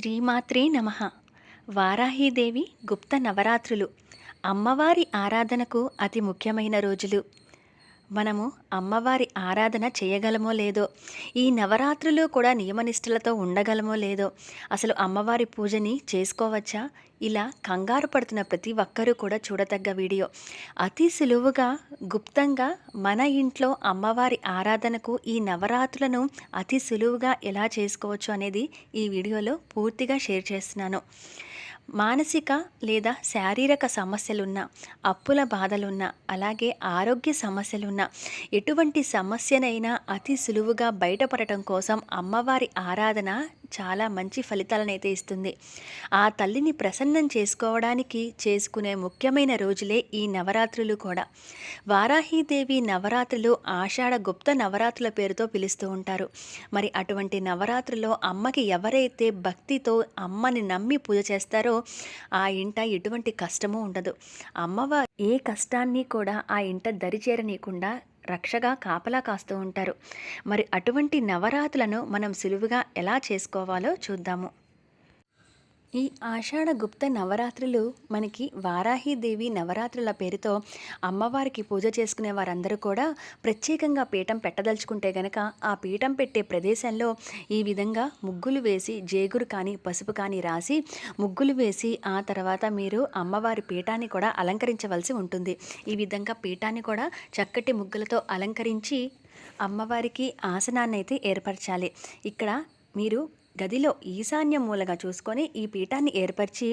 శ్రీమాత్రే నమ. వారాహీదేవి గుప్త నవరాత్రులు. అమ్మవారి ఆరాధనకు అతి ముఖ్యమైన రోజులు. మనము అమ్మవారి ఆరాధన చేయగలమో లేదో ఈ నవరాత్రులు కూడా నియమనిష్టలతో ఉండగలమో లేదో అసలు అమ్మవారి పూజని చేసుకోవచ్చా? ఇలా కంగారు పడుతున్న ప్రతి ఒక్కరూ కూడా చూడతగ్గ వీడియో. అతి సులువుగా గుప్తంగా మన ఇంట్లో అమ్మవారి ఆరాధనకు ఈ నవరాత్రులను అతి సులువుగా ఎలా చేసుకోవచ్చు అనేది ఈ వీడియోలో పూర్తిగా షేర్ చేస్తున్నాను. మానసిక లేదా శారీరక సమస్యలున్న అప్పుల బాధలున్న అలాగే ఆరోగ్య సమస్యలున్న ఎటువంటి సమస్యనైనా అతి సులువుగా బయటపడటం కోసం అమ్మవారి ఆరాధన చాలా మంచి ఫలితాలనైతే ఇస్తుంది. ఆ తల్లిని ప్రసన్నం చేసుకోవడానికి చేసుకునే ముఖ్యమైన రోజులే ఈ నవరాత్రులు కూడా. వారాహీదేవి నవరాత్రులు ఆషాఢ గుప్త నవరాత్రుల పేరుతో పిలుస్తూ ఉంటారు. మరి అటువంటి నవరాత్రులో అమ్మకి ఎవరైతే భక్తితో అమ్మని నమ్మి పూజ చేస్తారో ఆ ఇంట ఎటువంటి కష్టము ఉండదు. అమ్మవారు ఏ కష్టాన్ని కూడా ఆ ఇంట దరిచేరనీయకుండా రక్షగా కాపలా కాస్తూ ఉంటారు. మరి అటువంటి నవరాత్రులను మనం సులువుగా ఎలా చేసుకోవాలో చూద్దాము. ఈ ఆషాఢ గుప్త నవరాత్రులు మనకి వారాహీదేవి నవరాత్రుల పేరుతో అమ్మవారికి పూజ చేసుకునే వారందరూ కూడా ప్రత్యేకంగా పీఠం పెట్టదలుచుకుంటే గనక ఆ పీఠం పెట్టే ప్రదేశంలో ఈ విధంగా ముగ్గులు వేసి జేగురు కానీ పసుపు కానీ రాసి ముగ్గులు వేసి ఆ తర్వాత మీరు అమ్మవారి పీఠాన్ని కూడా అలంకరించవలసి ఉంటుంది. ఈ విధంగా పీఠాన్ని కూడా చక్కటి ముగ్గులతో అలంకరించి అమ్మవారికి ఆసనాన్ని అయితే ఏర్పరచాలి. ఇక్కడ మీరు గదిలో ఈశాన్య మూలగా చూసుకొని ఈ పీఠాన్ని ఏర్పరిచి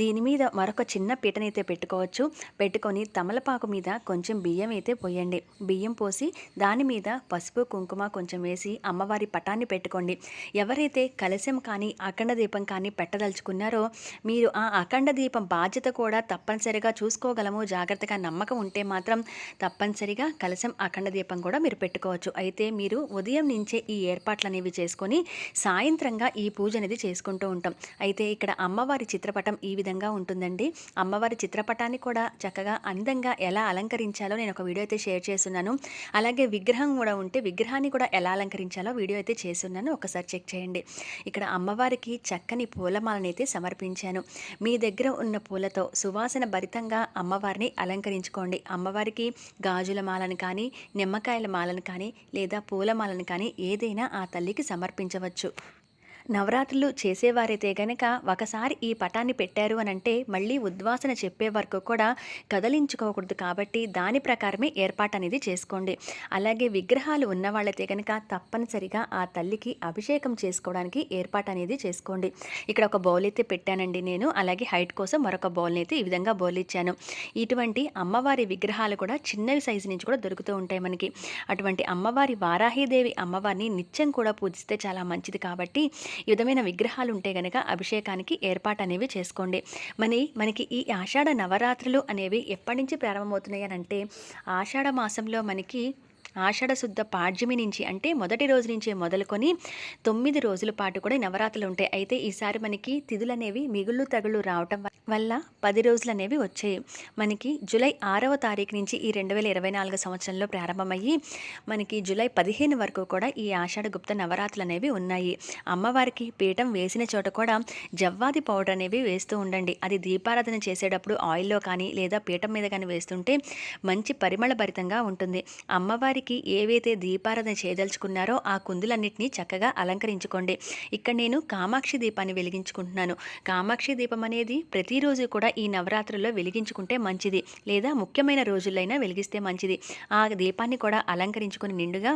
దీని మీద మరొక చిన్న పీటనైతే పెట్టుకోవచ్చు. పెట్టుకొని తమలపాకు మీద కొంచెం బియ్యం అయితే పోయండి. బియ్యం పోసి దాని మీద పసుపు కుంకుమ కొంచెం వేసి అమ్మవారి పటాన్ని పెట్టుకోండి. ఎవరైతే కలశం కానీ అఖండ దీపం కానీ పెట్టదలుచుకున్నారో మీరు ఆ అఖండ దీపం బాధ్యత కూడా తప్పనిసరిగా చూసుకోగలము. జాగ్రత్తగా నమ్మకం ఉంటే మాత్రం తప్పనిసరిగా కలశం అఖండ దీపం కూడా మీరు పెట్టుకోవచ్చు. అయితే మీరు ఉదయం నుంచే ఈ ఏర్పాట్లు అనేవి చేసుకొని విధంగా ఈ పూజ అనేది చేసుకుంటూ ఉంటాం. అయితే ఇక్కడ అమ్మవారి చిత్రపటం ఈ విధంగా ఉంటుందండి. అమ్మవారి చిత్రపటాన్ని కూడా చక్కగా అందంగా ఎలా అలంకరించాలో నేను ఒక వీడియో అయితే షేర్ చేస్తున్నాను. అలాగే విగ్రహం కూడా ఉంటే విగ్రహాన్ని కూడా ఎలా అలంకరించాలో వీడియో అయితే చేస్తున్నాను. ఒకసారి చెక్ చేయండి. ఇక్కడ అమ్మవారికి చక్కని పూలమాలను అయితే సమర్పించాను. మీ దగ్గర ఉన్న పూలతో సువాసన భరితంగా అమ్మవారిని అలంకరించుకోండి. అమ్మవారికి గాజుల మాలను కానీ నిమ్మకాయల మాలను కానీ లేదా పూలమాలను కానీ ఏదైనా ఆ తల్లికి సమర్పించవచ్చు. నవరాత్రులు చేసేవారైతే గనక ఒకసారి ఈ పటాన్ని పెట్టారు అని అంటే మళ్ళీ ఉద్వాసన చెప్పే వరకు కూడా కదలించుకోకూడదు కాబట్టి దాని ప్రకారమే ఏర్పాటు అనేది చేసుకోండి. అలాగే విగ్రహాలు ఉన్న వాళ్ళైతే కనుక తప్పనిసరిగా ఆ తల్లికి అభిషేకం చేసుకోవడానికి ఏర్పాటు అనేది చేసుకోండి. ఇక్కడ ఒక బౌల్ అయితే పెట్టానండి నేను. అలాగే హైట్ కోసం మరొక బౌల్ని అయితే ఈ విధంగా బౌల్ ఇచ్చాను. ఇటువంటి అమ్మవారి విగ్రహాలు కూడా చిన్నవి సైజు నుంచి కూడా దొరుకుతూ ఉంటాయి మనకి. అటువంటి అమ్మవారి వారాహీదేవి అమ్మవారిని నిత్యం కూడా పూజిస్తే చాలా మంచిది కాబట్టి ఈ విధమైన విగ్రహాలు ఉంటే గనక అభిషేకానికి ఏర్పాటు అనేవి చేసుకోండి. మరి మనకి ఈ ఆషాఢ నవరాత్రులు అనేవి ఎప్పటి నుంచి ప్రారంభమవుతున్నాయి అని అంటే ఆషాఢ మాసంలో మనకి ఆషాఢ శుద్ధ పాడ్యమి నుంచి అంటే మొదటి రోజు నుంచే మొదలుకొని తొమ్మిది రోజుల పాటు కూడా నవరాత్రులు ఉంటాయి. అయితే ఈసారి మనకి తిథులు అనేవి మిగుళ్ళు తగులు రావటం వల్ల పది రోజులు అనేవి వచ్చాయి. మనకి జూలై ఆరవ తారీఖు నుంచి ఈ రెండు వేల ఇరవై నాలుగు సంవత్సరంలో ప్రారంభమయ్యి మనకి జూలై పదిహేను వరకు కూడా ఈ ఆషాఢ గుప్త నవరాత్రులు అనేవి ఉన్నాయి. అమ్మవారికి పీఠం వేసిన చోట కూడా జవ్వాది పౌడర్ అనేవి వేస్తూ ఉండండి. అది దీపారాధన చేసేటప్పుడు ఆయిల్లో కానీ లేదా పీఠం మీద కానీ వేస్తుంటే మంచి పరిమళ భరితంగా ఉంటుంది. అమ్మవారి వారికి ఏవైతే దీపారాధన చేయదలుచుకున్నారో ఆ కుందులన్నింటినీ చక్కగా అలంకరించుకోండి. ఇక్కడ నేను కామాక్షి దీపాన్ని వెలిగించుకుంటున్నాను. కామాక్షి దీపం అనేది ప్రతిరోజు కూడా ఈ నవరాత్రుల్లో వెలిగించుకుంటే మంచిది. లేదా ముఖ్యమైన రోజులైనా వెలిగిస్తే మంచిది. ఆ దీపాన్ని కూడా అలంకరించుకుని నిండుగా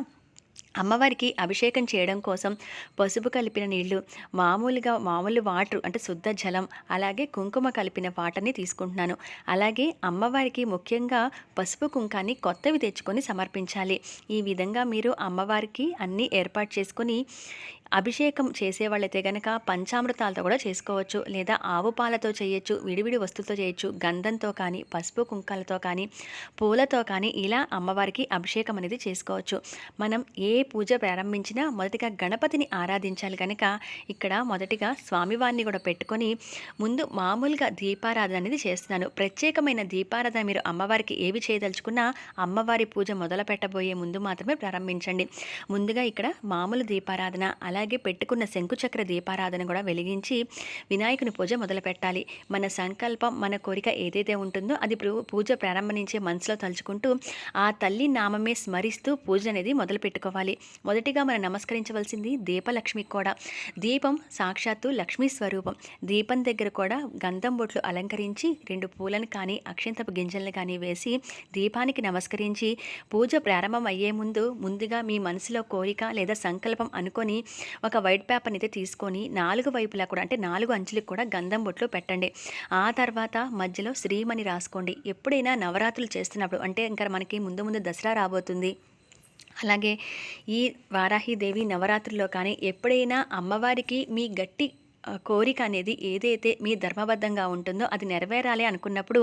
అమ్మవారికి అభిషేకం చేయడం కోసం పసుపు కలిపిన నీళ్ళు మామూలుగా మామూలు వాటర్ అంటే శుద్ధ జలం అలాగే కుంకుమ కలిపిన వాటర్ని తీసుకుంటున్నాను. అలాగే అమ్మవారికి ముఖ్యంగా పసుపు కుంకాన్ని కొత్తవి తెచ్చుకొని సమర్పించాలి. ఈ విధంగా మీరు అమ్మవారికి అన్నీ ఏర్పాటు చేసుకొని అభిషేకం చేసేవాళ్ళైతే కనుక పంచామృతాలతో కూడా చేసుకోవచ్చు. లేదా ఆవు పాలతో చేయొచ్చు విడివిడి వస్తువులతో చేయొచ్చు. గంధంతో కానీ పసుపు కుంకాలతో కానీ పూలతో కానీ ఇలా అమ్మవారికి అభిషేకం అనేది చేసుకోవచ్చు. మనం ఏ పూజ ప్రారంభించినా మొదటిగా గణపతిని ఆరాధించాలి కనుక ఇక్కడ మొదటిగా స్వామివారిని కూడా పెట్టుకొని ముందు మామూలుగా దీపారాధన అనేది చేస్తున్నాను. ప్రత్యేకమైన దీపారాధన మీరు అమ్మవారికి ఏవి చేయదలుచుకున్నా అమ్మవారి పూజ మొదలు పెట్టబోయే ముందు మాత్రమే ప్రారంభించండి. ముందుగా ఇక్కడ మామూలు దీపారాధన అలా అలాగే పెట్టుకున్న శంకుచక్ర దీపారాధన కూడా వెలిగించి వినాయకుని పూజ మొదలుపెట్టాలి. మన సంకల్పం మన కోరిక ఏదైతే ఉంటుందో అది ప్రు- పూజ ప్రారంభించే మనసులో తలుచుకుంటూ ఆ తల్లి నామమే స్మరిస్తూ పూజ అనేది మొదలు పెట్టుకోవాలి మొదటిగా మనం నమస్కరించవలసింది దీపలక్ష్మికి కూడా. దీపం సాక్షాత్తు లక్ష్మీ స్వరూపం. దీపం దగ్గర కూడా గంధం బొట్లు అలంకరించి రెండు పూలను కానీ అక్షంతపు గింజలను కానీ వేసి దీపానికి నమస్కరించి పూజ ప్రారంభం అయ్యే ముందు ముందుగా మీ మనసులో కోరిక లేదా సంకల్పం అనుకొని ఒక వైట్ పేపర్ని అయితే తీసుకొని నాలుగు వైపులా కూడా అంటే నాలుగు అంచులకు కూడా గంధం బొట్లు పెట్టండి. ఆ తర్వాత మధ్యలో శ్రీమని రాసుకోండి. ఎప్పుడైనా నవరాత్రులు చేస్తున్నప్పుడు అంటే ఇంకా మనకి ముందు ముందు దసరా రాబోతుంది. అలాగే ఈ వారాహిదేవి నవరాత్రుల్లో కానీ ఎప్పుడైనా అమ్మవారికి మీ గట్టి కోరిక అనేది ఏదైతే మీ ధర్మబద్ధంగా ఉంటుందో అది నెరవేరాలి అనుకున్నప్పుడు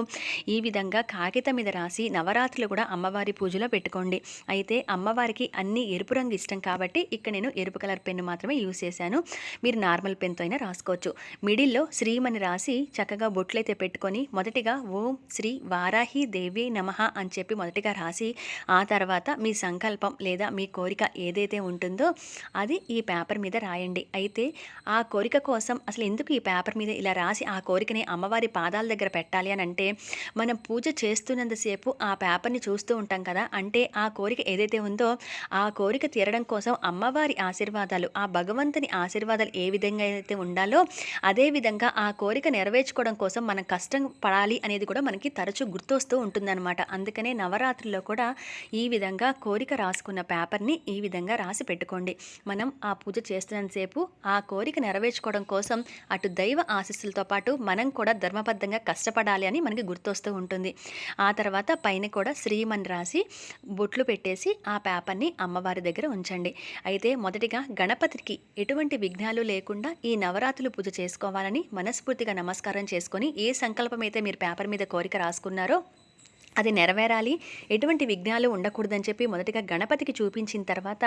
ఈ విధంగా కాగితం మీద రాసి నవరాత్రులు కూడా అమ్మవారి పూజలో పెట్టుకోండి. అయితే అమ్మవారికి అన్ని ఎరుపు రంగు ఇష్టం కాబట్టి ఇక్కడ నేను ఎరుపు కలర్ పెన్ను మాత్రమే యూస్ చేశాను. మీరు నార్మల్ పెన్తో అయినా రాసుకోవచ్చు. మిడిల్లో శ్రీమని రాసి చక్కగా బొట్లైతే పెట్టుకొని మొదటిగా ఓం శ్రీ వారాహి దేవి నమః అని చెప్పి మొదటిగా రాసి ఆ తర్వాత మీ సంకల్పం లేదా మీ కోరిక ఏదైతే ఉంటుందో అది ఈ పేపర్ మీద రాయండి. అయితే ఆ కోరిక కోసం అసలు ఎందుకు ఈ పేపర్ మీద ఇలా రాసి ఆ కోరికని అమ్మవారి పాదాల దగ్గర పెట్టాలి అని అంటే మనం పూజ చేస్తున్నంతసేపు ఆ పేపర్ని చూస్తూ ఉంటాం కదా అంటే ఆ కోరిక ఏదైతే ఉందో ఆ కోరిక తీరడం కోసం అమ్మవారి ఆశీర్వాదాలు ఆ భగవంతుని ఆశీర్వాదాలు ఏ విధంగా అయితే ఉండాలో అదే విధంగా ఆ కోరిక నెరవేర్చుకోవడం కోసం మనం కష్టం పడాలి అనేది కూడా మనకి తరచూ గుర్తొస్తూ ఉంటుందన్నమాట. అందుకనే నవరాత్రుల్లో కూడా ఈ విధంగా కోరిక రాసుకున్న పేపర్ని ఈ విధంగా రాసి పెట్టుకోండి. మనం ఆ పూజ చేస్తున్నంతసేపు ఆ కోరిక నెరవేర్చుకోవడం కోసం కోసం అటు దైవ ఆశీస్సులతో పాటు మనం కూడా ధర్మబద్ధంగా కష్టపడాలి అని మనకి గుర్తొస్తూ ఉంటుంది. ఆ తర్వాత పైన కూడా శ్రీమని రాసి బొట్లు పెట్టేసి ఆ పేపర్ని అమ్మవారి దగ్గర ఉంచండి. అయితే మొదటిగా గణపతికి ఎటువంటి విఘ్నాలు లేకుండా ఈ నవరాత్రులు పూజ చేసుకోవాలని మనస్ఫూర్తిగా నమస్కారం చేసుకొని ఏ సంకల్పం అయితే మీరు పేపర్ మీద కోరిక రాసుకున్నారో అది నెరవేరాలి. ఎటువంటి విఘ్నాలు ఉండకూడదని చెప్పి మొదటిగా గణపతికి చూపించిన తర్వాత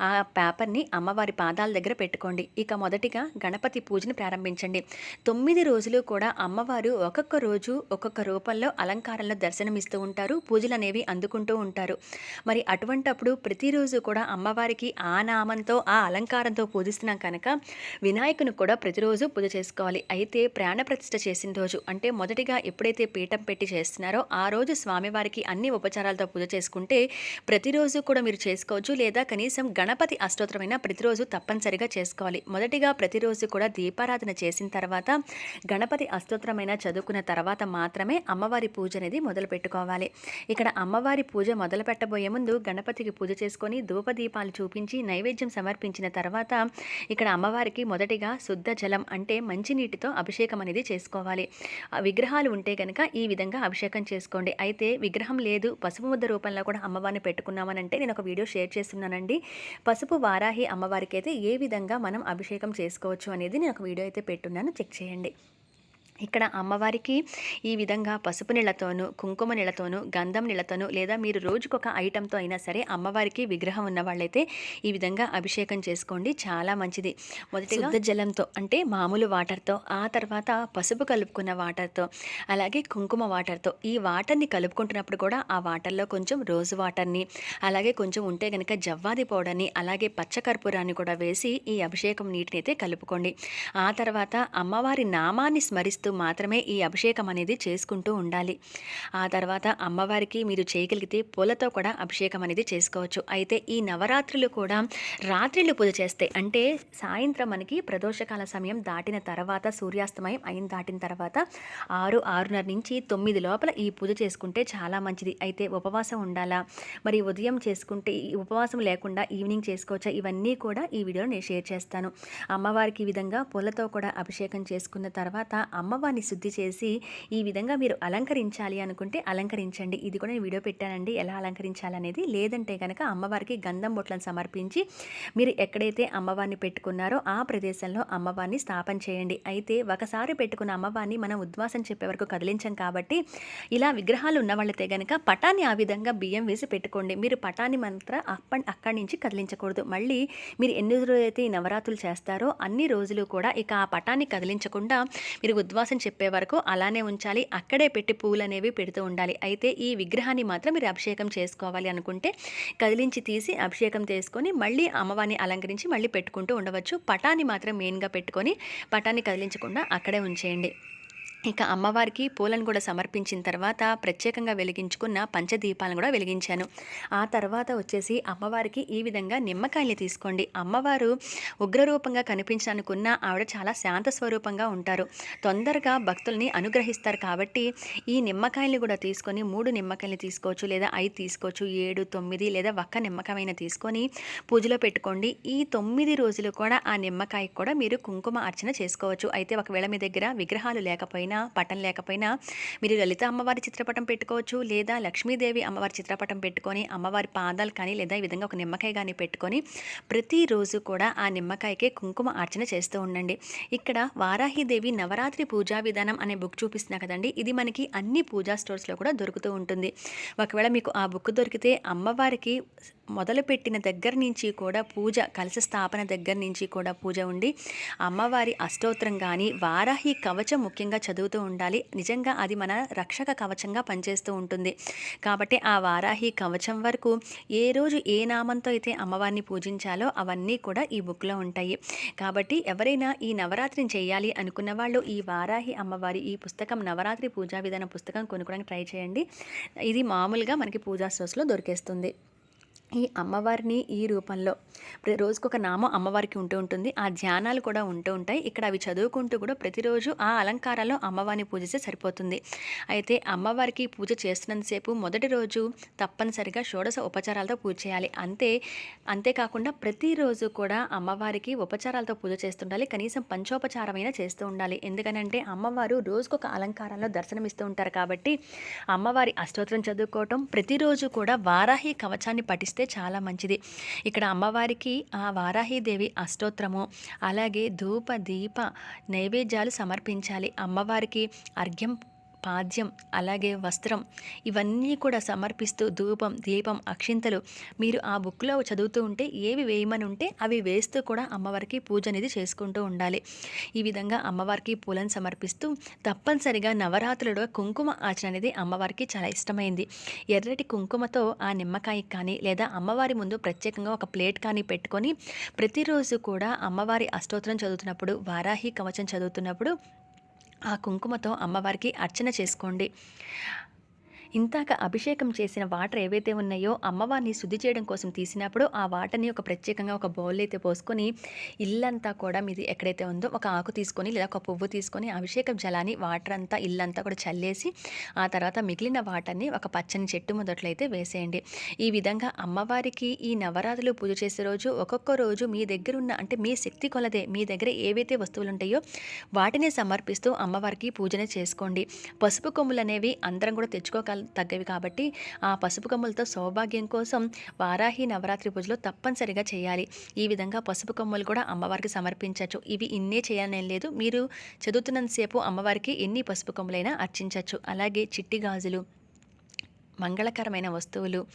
ఆ పేపర్ని అమ్మవారి పాదాల దగ్గర పెట్టుకోండి. ఇక మొదటిగా గణపతి పూజను ప్రారంభించండి. తొమ్మిది రోజులు కూడా అమ్మవారు ఒక్కొక్క రోజు ఒక్కొక్క రూపంలో అలంకారంలో దర్శనమిస్తూ ఉంటారు. పూజలు అనేవి అందుకుంటూ ఉంటారు. మరి అటువంటప్పుడు ప్రతిరోజు కూడా అమ్మవారికి ఆ నామంతో ఆ అలంకారంతో పూజిస్తున్నాం కనుక వినాయకుని కూడా ప్రతిరోజు పూజ చేసుకోవాలి. అయితే ప్రాణప్రతిష్ఠ చేసిన రోజు అంటే మొదటిగా ఎప్పుడైతే పీఠం పెట్టి చేస్తున్నారో ఆ రోజు స్వామివారికి అన్ని ఉపచారాలతో పూజ చేసుకుంటే ప్రతిరోజు కూడా మీరు చేసుకోవచ్చు లేదా కనీసం గణపతి అష్టోత్తరమైన ప్రతిరోజు తప్పనిసరిగా చేసుకోవాలి. మొదటిగా ప్రతిరోజు కూడా దీపారాధన చేసిన తర్వాత గణపతి అష్టోత్తరమైన చదువుకున్న తర్వాత మాత్రమే అమ్మవారి పూజ అనేది మొదలు పెట్టుకోవాలి. ఇక్కడ అమ్మవారి పూజ మొదలు పెట్టబోయే ముందు గణపతికి పూజ చేసుకొని ధూపదీపాలు చూపించి నైవేద్యం సమర్పించిన తర్వాత ఇక్కడ అమ్మవారికి మొదటిగా శుద్ధ జలం అంటే మంచినీటితో అభిషేకం అనేది చేసుకోవాలి. ఆ విగ్రహాలు ఉంటే కనుక ఈ విధంగా అభిషేకం చేసుకోండి. అయితే విగ్రహం లేదు పసుపు ముద్ద రూపంలో కూడా అమ్మవారిని పెట్టుకున్నామని అంటే నేను ఒక వీడియో షేర్ చేస్తున్నానండి. పసుపు వారాహి అమ్మవారికి అయితే ఏ విధంగా మనం అభిషేకం చేసుకోవచ్చు అనేది నేను ఒక వీడియో అయితే పెట్టున్నాను. చెక్ చేయండి. ఇక్కడ అమ్మవారికి ఈ విధంగా పసుపు నీళ్ళతోనూ కుంకుమ నీళ్ళతోనూ గంధం నీళ్ళతోనూ లేదా మీరు రోజుకొక ఐటెంతో అయినా సరే అమ్మవారికి విగ్రహం ఉన్న వాళ్ళైతే ఈ విధంగా అభిషేకం చేసుకోండి. చాలా మంచిది. మొదటిగా శుద్ధ జలంతో అంటే మామూలు వాటర్తో ఆ తర్వాత పసుపు కలుపుకున్న వాటర్తో అలాగే కుంకుమ వాటర్తో ఈ వాటర్ని కలుపుకుంటున్నప్పుడు కూడా ఆ వాటర్లో కొంచెం రోజు వాటర్ని అలాగే కొంచెం ఉంటే కనుక జవ్వాది పౌడర్ని అలాగే పచ్చకర్పూరాన్ని కూడా వేసి ఈ అభిషేకం నీటిని అయితే కలుపుకోండి. ఆ తర్వాత అమ్మవారి నామాన్ని స్మరిస్తూ మాత్రమే ఈ అభిషేకం అనేది చేసుకుంటూ ఉండాలి. ఆ తర్వాత అమ్మవారికి మీరు చేయగలిగితే పూలతో కూడా అభిషేకం అనేది చేసుకోవచ్చు. అయితే ఈ నవరాత్రులు కూడా రాత్రిళ్ళు పూజ చేస్తే అంటే సాయంత్రం మనకి ప్రదోషకాల సమయం దాటిన తర్వాత సూర్యాస్తమయం అయిన దాటిన తర్వాత ఆరు ఆరున్నర నుంచి తొమ్మిది లోపల ఈ పూజ చేసుకుంటే చాలా మంచిది. అయితే ఉపవాసం ఉండాలా? మరి ఉదయం చేసుకుంటే ఈ ఉపవాసం లేకుండా ఈవినింగ్ చేసుకోవచ్చా? ఇవన్నీ కూడా ఈ వీడియోలో నేను షేర్ చేస్తాను. అమ్మవారికి ఈ విధంగా పూలతో కూడా అభిషేకం చేసుకున్న తర్వాత అమ్మ అమ్మవారిని శుద్ధి చేసి ఈ విధంగా మీరు అలంకరించాలి అనుకుంటే అలంకరించండి. ఇది కూడా నేను వీడియో పెట్టానండి. ఎలా అలంకరించాలనేది. లేదంటే కనుక అమ్మవారికి గంధం బొట్లను సమర్పించి మీరు ఎక్కడైతే అమ్మవారిని పెట్టుకున్నారో ఆ ప్రదేశంలో అమ్మవారిని స్థాపన చేయండి. అయితే ఒకసారి పెట్టుకున్న అమ్మవారిని మనం ఉద్వాసం చెప్పే వరకు కదిలించాం కాబట్టి ఇలా విగ్రహాలు ఉన్న వాళ్ళతే కనుక పటాన్ని ఆ విధంగా బియ్యం వేసి పెట్టుకోండి. మీరు పటాన్ని మాత్రం అప్ప అక్కడి నుంచి కదిలించకూడదు. మళ్ళీ మీరు ఎన్ని రోజులు అయితే ఈ నవరాత్రులు చేస్తారో అన్ని రోజులు కూడా ఇక ఆ పటాన్ని కదిలించకుండా మీరు ఉద్వాసం సువాసన చెప్పే వరకు అలానే ఉంచాలి. అక్కడే పెట్టి పూలు అనేవి పెడుతూ ఉండాలి. అయితే ఈ విగ్రహాన్ని మాత్రం మీరు అభిషేకం చేసుకోవాలి అనుకుంటే కదిలించి తీసి అభిషేకం చేసుకొని మళ్ళీ అమ్మవారిని అలంకరించి మళ్ళీ పెట్టుకుంటూ ఉండవచ్చు. పటాన్ని మాత్రం మెయిన్గా పెట్టుకొని పటాన్ని కదిలించకుండా అక్కడే ఉంచేయండి. ఇక అమ్మవారికి పూలను కూడా సమర్పించిన తర్వాత ప్రత్యేకంగా వెలిగించుకున్న పంచదీపాలను కూడా వెలిగించాను. ఆ తర్వాత వచ్చేసి అమ్మవారికి ఈ విధంగా నిమ్మకాయలు తీసుకోండి. అమ్మవారు ఉగ్రరూపంగా కనిపించాలనుకున్న ఆవిడ చాలా శాంత స్వరూపంగా ఉంటారు. తొందరగా భక్తుల్ని అనుగ్రహిస్తారు కాబట్టి ఈ నిమ్మకాయలు కూడా తీసుకొని మూడు నిమ్మకాయలు తీసుకోవచ్చు లేదా ఐదు తీసుకోవచ్చు ఏడు తొమ్మిది లేదా ఒక్క నిమ్మకాయన తీసుకొని పూజలో పెట్టుకోండి. ఈ తొమ్మిది రోజులు కూడా ఆ నిమ్మకాయకు కూడా మీరు కుంకుమ అర్చన చేసుకోవచ్చు. అయితే ఒకవేళ మీ దగ్గర విగ్రహాలు లేకపోయినా పటం లేకపోయినా మీరు లలిత అమ్మవారి చిత్రపటం పెట్టుకోవచ్చు లేదా లక్ష్మీదేవి అమ్మవారి చిత్రపటం పెట్టుకొని అమ్మవారి పాదాలు కానీ లేదా ఈ విధంగా ఒక నిమ్మకాయ కానీ పెట్టుకొని ప్రతిరోజు కూడా ఆ నిమ్మకాయకే కుంకుమ అర్చన చేస్తూ ఉండండి. ఇక్కడ వారాహిదేవి నవరాత్రి పూజా విధానం అనే బుక్ చూపిస్తున్నా కదండి. ఇది మనకి అన్ని పూజా స్టోర్స్లో కూడా దొరుకుతూ ఉంటుంది. ఒకవేళ మీకు ఆ బుక్ దొరికితే అమ్మవారికి మొదలుపెట్టిన దగ్గర నుంచి కూడా పూజ కలశ స్థాపన దగ్గర నుంచి కూడా పూజ ఉండి అమ్మవారి అష్టోత్తరం కానీ వారాహి కవచం ముఖ్యంగా చదువుతూ ఉండాలి. నిజంగా అది మన రక్షక కవచంగా పనిచేస్తూ ఉంటుంది. కాబట్టి ఆ వారాహి కవచం వరకు ఏ రోజు ఏ నామంతో అయితే అమ్మవారిని పూజించాలో అవన్నీ కూడా ఈ బుక్లో ఉంటాయి. కాబట్టి ఎవరైనా ఈ నవరాత్రిని చేయాలి అనుకున్న వాళ్ళు ఈ వారాహి అమ్మవారి ఈ పుస్తకం నవరాత్రి పూజా విధాన పుస్తకం కొనుక్కోవడానికి ట్రై చేయండి. ఇది మామూలుగా మనకి పూజా స్టోర్స్లో దొరికేస్తుంది. ఈ అమ్మవారిని ఈ రూపంలో రోజుకు ఒక నామం అమ్మవారికి ఉంటూ ఉంటుంది. ఆ ధ్యానాలు కూడా ఉంటూ ఉంటాయి. ఇక్కడ అవి చదువుకుంటూ కూడా ప్రతిరోజు ఆ అలంకారాల్లో అమ్మవారిని పూజిస్తే సరిపోతుంది. అయితే అమ్మవారికి పూజ చేస్తున్నంతసేపు మొదటి రోజు తప్పనిసరిగా షోడశ ఉపచారాలతో పూజ చేయాలి. అంతే అంతేకాకుండా ప్రతిరోజు కూడా అమ్మవారికి ఉపచారాలతో పూజ చేస్తుండాలి. కనీసం పంచోపచారమైనా చేస్తూ ఉండాలి. ఎందుకనంటే అమ్మవారు రోజుకొక అలంకారంలో దర్శనమిస్తూ ఉంటారు కాబట్టి అమ్మవారి అష్టోత్తరం చదువుకోవటం ప్రతిరోజు కూడా వారాహి కవచాన్ని పఠిస్తే చాలా మంచిది. ఇక్కడ అమ్మవారికి ఆ వారాహిదేవి అష్టోత్తరము అలాగే ధూప దీప నైవేద్యాలు సమర్పించాలి. అమ్మవారికి అర్ఘ్యం పాద్యం అలాగే వస్త్రం ఇవన్నీ కూడా సమర్పిస్తూ ధూపం దీపం అక్షింతలు మీరు ఆ బుక్లో చదువుతూ ఉంటే ఏవి వేయమని ఉంటే అవి వేస్తూ కూడా అమ్మవారికి పూజ అనేది చేసుకుంటూ ఉండాలి. ఈ విధంగా అమ్మవారికి పూలను సమర్పిస్తూ తప్పనిసరిగా నవరాత్రులలో కుంకుమ ఆచరణ అనేది అమ్మవారికి చాలా ఇష్టమైంది. ఎర్రటి కుంకుమతో ఆ నిమ్మకాయ కానీ లేదా అమ్మవారి ముందు ప్రత్యేకంగా ఒక ప్లేట్ కానీ పెట్టుకొని ప్రతిరోజు కూడా అమ్మవారి అష్టోత్తరం చదువుతున్నప్పుడు వారాహి కవచం చదువుతున్నప్పుడు ఆ కుంకుమతో అమ్మవారికి అర్చన చేసుకోండి. ఇంతాక అభిషేకం చేసిన వాటర్ ఏవైతే ఉన్నాయో అమ్మవారిని శుద్ధి చేయడం కోసం తీసినప్పుడు ఆ వాటర్ని ఒక ప్రత్యేకంగా ఒక బౌల్ అయితే పోసుకొని ఇల్లంతా కూడా మీది ఎక్కడైతే ఉందో ఒక ఆకు తీసుకొని లేదా ఒక పువ్వు తీసుకొని అభిషేకం జలాన్ని వాటర్ అంతా ఇల్లంతా కూడా చల్లేసి ఆ తర్వాత మిగిలిన వాటర్ని ఒక పచ్చని చెట్టు మొదట్లో అయితే వేసేయండి. ఈ విధంగా అమ్మవారికి ఈ నవరాత్రులు పూజ చేసే రోజు ఒక్కొక్క రోజు మీ దగ్గర ఉన్న అంటే మీ శక్తి కొలదే మీ దగ్గర ఏవైతే వస్తువులు ఉంటాయో వాటిని సమర్పిస్తూ అమ్మవారికి పూజన చేసుకోండి. పసుపు కొమ్ములు అనేవి అందరం కూడా తెచ్చుకోగల తగ్గవి కాబట్టి ఆ పసుపు కమ్ములతో సౌభాగ్యం కోసం వారాహి నవరాత్రి పూజలో తప్పనిసరిగా చేయాలి. ఈ విధంగా పసుపు కమ్ములు కూడా అమ్మవారికి సమర్పించవచ్చు ఇవి ఇన్నే చేయాలని లేదు. మీరు చదువుతున్నంతసేపు అమ్మవారికి ఎన్ని పసుపు కమ్ములైనా అర్చించవచ్చు అలాగే చిట్టి గాజులు మంగళకరమైన వస్తువులు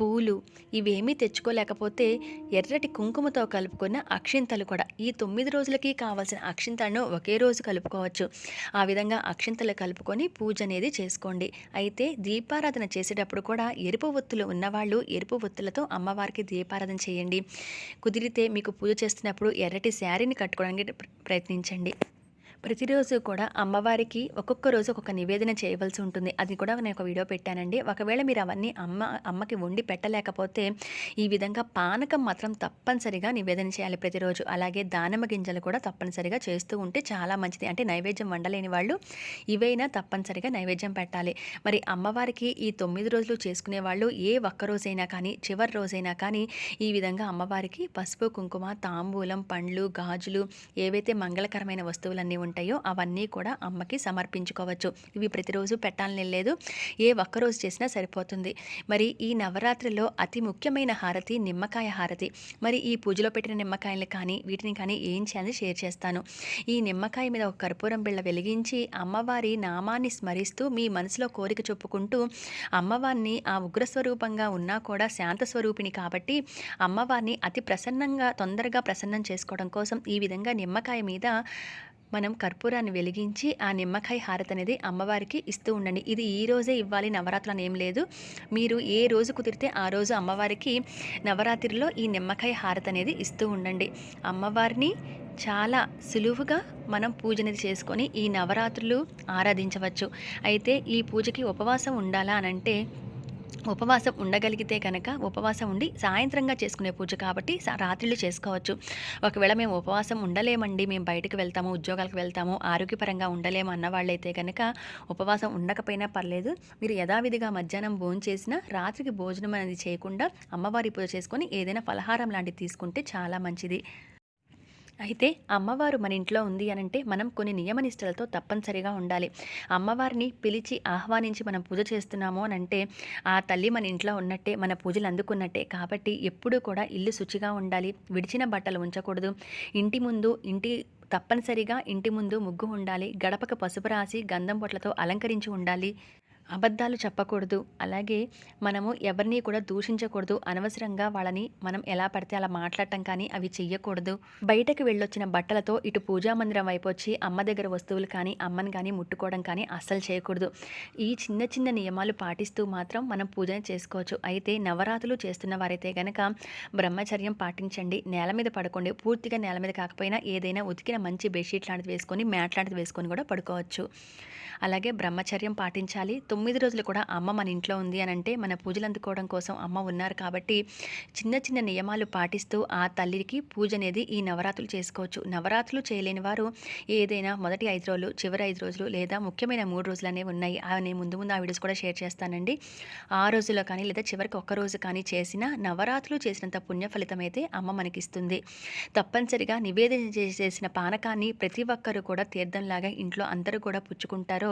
పూలు ఇవేమీ తెచ్చుకోలేకపోతే ఎర్రటి కుంకుమతో కలుపుకున్న అక్షింతలు కూడా ఈ తొమ్మిది రోజులకి కావాల్సిన అక్షింతలను ఒకే రోజు కలుపుకోవచ్చు. ఆ విధంగా అక్షింతలు కలుపుకొని పూజ అనేది చేసుకోండి. అయితే దీపారాధన చేసేటప్పుడు కూడా ఎరుపు ఒత్తులు ఉన్నవాళ్ళు ఎరుపు ఒత్తులతో అమ్మవారికి దీపారాధన చేయండి. కుదిరితే మీకు పూజ చేస్తున్నప్పుడు ఎర్రటి శారీని కట్టుకోవడానికి ప్ర- ప్రయత్నించండి. ప్రతిరోజు కూడా అమ్మవారికి ఒక్కొక్క రోజు ఒక్కొక్క నివేదన చేయవలసి ఉంటుంది. అది కూడా నేను ఒక వీడియో పెట్టానండి. ఒకవేళ మీరు అవన్నీ అమ్మ అమ్మకి వండి పెట్టలేకపోతే ఈ విధంగా పానకం మాత్రం తప్పనిసరిగా నివేదన చేయాలి ప్రతిరోజు. అలాగే దానిమ్మ గింజలు కూడా తప్పనిసరిగా చేస్తూ ఉంటే చాలా మంచిది. అంటే నైవేద్యం వండలేని వాళ్ళు ఇవైనా తప్పనిసరిగా నైవేద్యం పెట్టాలి. మరి అమ్మవారికి ఈ తొమ్మిది రోజులు చేసుకునే వాళ్ళు ఏ ఒక్క రోజైనా కానీ చివరి రోజైనా కానీ ఈ విధంగా అమ్మవారికి పసుపు కుంకుమ తాంబూలం పండ్లు గాజులు ఏవైతే మంగళకరమైన వస్తువులన్నీ ఉంటాయి ఉంటాయో అవన్నీ కూడా అమ్మకి సమర్పించుకోవచ్చు. ఇవి ప్రతిరోజు పెట్టాలని లేదు. ఏ ఒక్క రోజు చేసినా సరిపోతుంది. మరి ఈ నవరాత్రిలో అతి ముఖ్యమైన హారతి నిమ్మకాయ హారతి. మరి ఈ పూజలో పెట్టిన నిమ్మకాయలు కానీ వీటిని కానీ ఏం చేయాలని షేర్ చేస్తాను. ఈ నిమ్మకాయ మీద ఒక కర్పూరం బిళ్ళ వెలిగించి అమ్మవారి నామాన్ని స్మరిస్తూ మీ మనసులో కోరిక చెప్పుకుంటూ అమ్మవారిని ఆ ఉగ్రస్వరూపంగా ఉన్నా కూడా శాంత స్వరూపిణి కాబట్టి అమ్మవారిని అతి ప్రసన్నంగా తొందరగా ప్రసన్నం చేసుకోవడం కోసం ఈ విధంగా నిమ్మకాయ మీద మనం కర్పూరాన్ని వెలిగించి ఆ నిమ్మకాయ హారతి అనేది అమ్మవారికి ఇస్తూ ఉండండి. ఇది ఈ రోజే ఇవ్వాలి నవరాత్రులు అని ఏం లేదు. మీరు ఏ రోజు కుదిరితే ఆ రోజు అమ్మవారికి నవరాత్రిలో ఈ నిమ్మకాయ హారతి అనేది ఇస్తూ ఉండండి. అమ్మవారిని చాలా సులువుగా మనం పూజ అనేది చేసుకొని ఈ నవరాత్రులు ఆరాధించవచ్చు. అయితే ఈ పూజకి ఉపవాసం ఉండాలా అని అంటే ఉపవాసం ఉండగలిగితే కనుక ఉపవాసం ఉండి సాయంత్రంగా చేసుకునే పూజ కాబట్టి రాత్రిళ్ళు చేసుకోవచ్చు. ఒకవేళ మేము ఉపవాసం ఉండలేమండి మేము బయటకు వెళ్తాము ఉద్యోగాలకు వెళ్తాము ఆరోగ్యపరంగా ఉండలేము అన్న వాళ్ళైతే కనుక ఉపవాసం ఉండకపోయినా పర్లేదు. మీరు యథావిధిగా మధ్యాహ్నం భోజనం చేసినా రాత్రికి భోజనం అనేది చేయకుండా అమ్మవారి పూజ చేసుకొని ఏదైనా ఫలహారం లాంటివి తీసుకుంటే చాలా మంచిది. అయితే అమ్మవారు మన ఇంట్లో ఉంది అనంటే మనం కొన్ని నియమనిష్టలతో తప్పనిసరిగా ఉండాలి. అమ్మవారిని పిలిచి ఆహ్వానించి మనం పూజ చేస్తున్నాము అని అంటే ఆ తల్లి మన ఇంట్లో ఉన్నట్టే మన పూజలు అందుకున్నట్టే. కాబట్టి ఎప్పుడూ కూడా ఇల్లు శుచిగా ఉండాలి. విడిచిన బట్టలు ఉంచకూడదు. ఇంటి ముందు ఇంటి తప్పనిసరిగా ఇంటి ముందు ముగ్గు ఉండాలి. గడపక పసుపు రాసి గంధం బొట్లతో అలంకరించి ఉండాలి. అబద్ధాలు చెప్పకూడదు. అలాగే మనము ఎవరిని కూడా దూషించకూడదు. అనవసరంగా వాళ్ళని మనం ఎలా పడితే అలా మాట్లాడటం కానీ అవి చెయ్యకూడదు. బయటకు వెళ్ళొచ్చిన బట్టలతో ఇటు పూజా మందిరం వైపు వచ్చి అమ్మ దగ్గర వస్తువులు కానీ అమ్మని కానీ ముట్టుకోవడం కానీ అస్సలు చేయకూడదు. ఈ చిన్న చిన్న నియమాలు పాటిస్తూ మాత్రం మనం పూజను చేసుకోవచ్చు. అయితే నవరాత్రులు చేస్తున్న వారైతే గనక బ్రహ్మచర్యం పాటించండి. నేల మీద పడుకోండి. పూర్తిగా నేల మీద కాకపోయినా ఏదైనా ఉతికిన మంచి బెడ్షీట్ లాంటిది వేసుకొని మ్యాట్ లాంటిది వేసుకొని కూడా పడుకోవచ్చు. అలాగే బ్రహ్మచర్యం పాటించాలి. తొమ్మిది రోజులు కూడా అమ్మ మన ఇంట్లో ఉంది అని అంటే మన పూజలు అందుకోవడం కోసం అమ్మ ఉన్నారు కాబట్టి చిన్న చిన్న నియమాలు పాటిస్తూ ఆ తల్లికి పూజ అనేది ఈ నవరాత్రులు చేసుకోవచ్చు. నవరాత్రులు చేయలేని వారు ఏదైనా మొదటి ఐదు రోజులు చివరి ఐదు రోజులు లేదా ముఖ్యమైన మూడు రోజులు అనేవి ఉన్నాయి. అవి ముందు ముందు ఆ వీడియోస్ కూడా షేర్ చేస్తానండి. ఆ రోజులో కానీ లేదా చివరికి ఒక్క రోజు కానీ చేసిన నవరాత్రులు చేసినంత పుణ్య ఫలితం అయితే అమ్మ మనకిస్తుంది. తప్పనిసరిగా నివేదన చేసిన పానకాన్ని ప్రతి ఒక్కరు కూడా తీర్థంలాగా ఇంట్లో అందరూ కూడా పుచ్చుకుంటారు.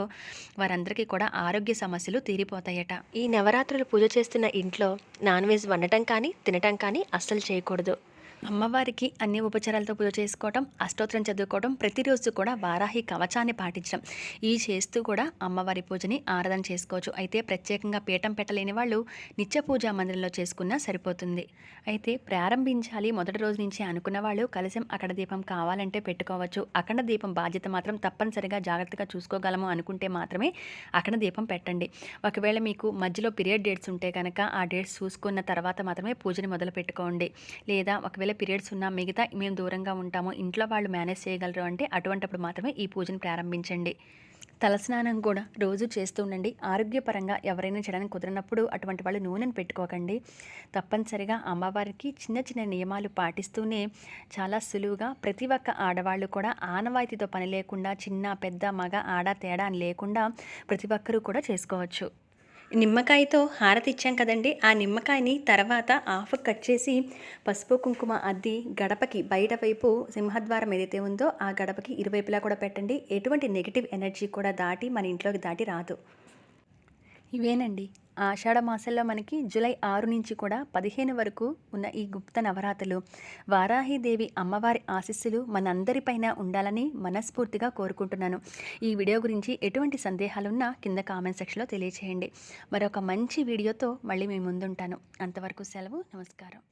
వారందరికీ కూడా ఆరోగ్య సమస్యలు తీరిపోతాయట. ఈ నవరాత్రులు పూజ చేస్తున్న ఇంట్లో నాన్ వెజ్ వండటం కానీ తినటం కానీ అస్సలు చేయకూడదు. అమ్మవారికి అన్ని ఉపచారాలతో పూజ చేసుకోవటం అష్టోత్తరం చదువుకోవడం ప్రతిరోజు కూడా వారాహి కవచాన్ని పాటించడం. ఈ చేస్తూ కూడా అమ్మవారి పూజని ఆరాధన చేసుకోవచ్చు. అయితే ప్రత్యేకంగా పీఠం పెట్టలేని వాళ్ళు నిత్య పూజా మందిరంలో చేసుకున్నా సరిపోతుంది. అయితే ప్రారంభించాలి మొదటి రోజు నుంచి అనుకున్న వాళ్ళు కలశం అక్కడ దీపం కావాలంటే పెట్టుకోవచ్చు. అఖండ దీపం బాధ్యత మాత్రం తప్పనిసరిగా జాగ్రత్తగా చూసుకోగలము అనుకుంటే మాత్రమే అఖండ దీపం పెట్టండి. ఒకవేళ మీకు మధ్యలో పీరియడ్ డేట్స్ ఉంటే కనుక ఆ డేట్స్ చూసుకున్న తర్వాత మాత్రమే పూజని మొదలు పెట్టుకోండి లేదా ఒకవేళ పీరియడ్స్ ఉన్నా మిగతా మేము దూరంగా ఉంటాము ఇంట్లో వాళ్ళు మేనేజ్ చేయగలరు అంటే అటువంటప్పుడు మాత్రమే ఈ పూజను ప్రారంభించండి. తలస్నానం కూడా రోజు చేస్తూ ఉండండి. ఆరోగ్యపరంగా ఎవరైనా చేయడానికి కుదిరినప్పుడు అటువంటి వాళ్ళు నూనెను పెట్టుకోకండి. తప్పనిసరిగా అమ్మవారికి చిన్న చిన్న నియమాలు పాటిస్తూనే చాలా సులువుగా ప్రతి ఒక్క ఆడవాళ్ళు కూడా ఆనవాయితీతో పని లేకుండా చిన్న పెద్ద మగ ఆడ తేడా అని లేకుండా ప్రతి ఒక్కరూ కూడా చేసుకోవచ్చు. నిమ్మకాయతో హారతి ఇచ్చాం కదండి. ఆ నిమ్మకాయని తర్వాత ఆఫ్ కట్ చేసి పసుపు కుంకుమ అద్ది గడపకి బయట వైపు సింహద్వారం ఏదైతే ఉందో ఆ గడపకి ఇరువైపులా కూడా పెట్టండి. ఎటువంటి నెగిటివ్ ఎనర్జీ కూడా దాటి మన ఇంట్లోకి దాటి రాదు. ఇవేనండి. ఆషాఢ మాసంలో మనకి జూలై ఆరు నుంచి కూడా పదిహేను వరకు ఉన్న ఈ గుప్త నవరాత్రులు వారాహిదేవి అమ్మవారి ఆశీస్సులు మనందరిపైన ఉండాలని మనస్ఫూర్తిగా కోరుకుంటున్నాను. ఈ వీడియో గురించి ఎటువంటి సందేహాలున్నా కింద కామెంట్ సెక్షన్లో తెలియచేయండి. మరొక మంచి వీడియోతో మళ్ళీ మీ ముందుంటాను. అంతవరకు సెలవు నమస్కారం.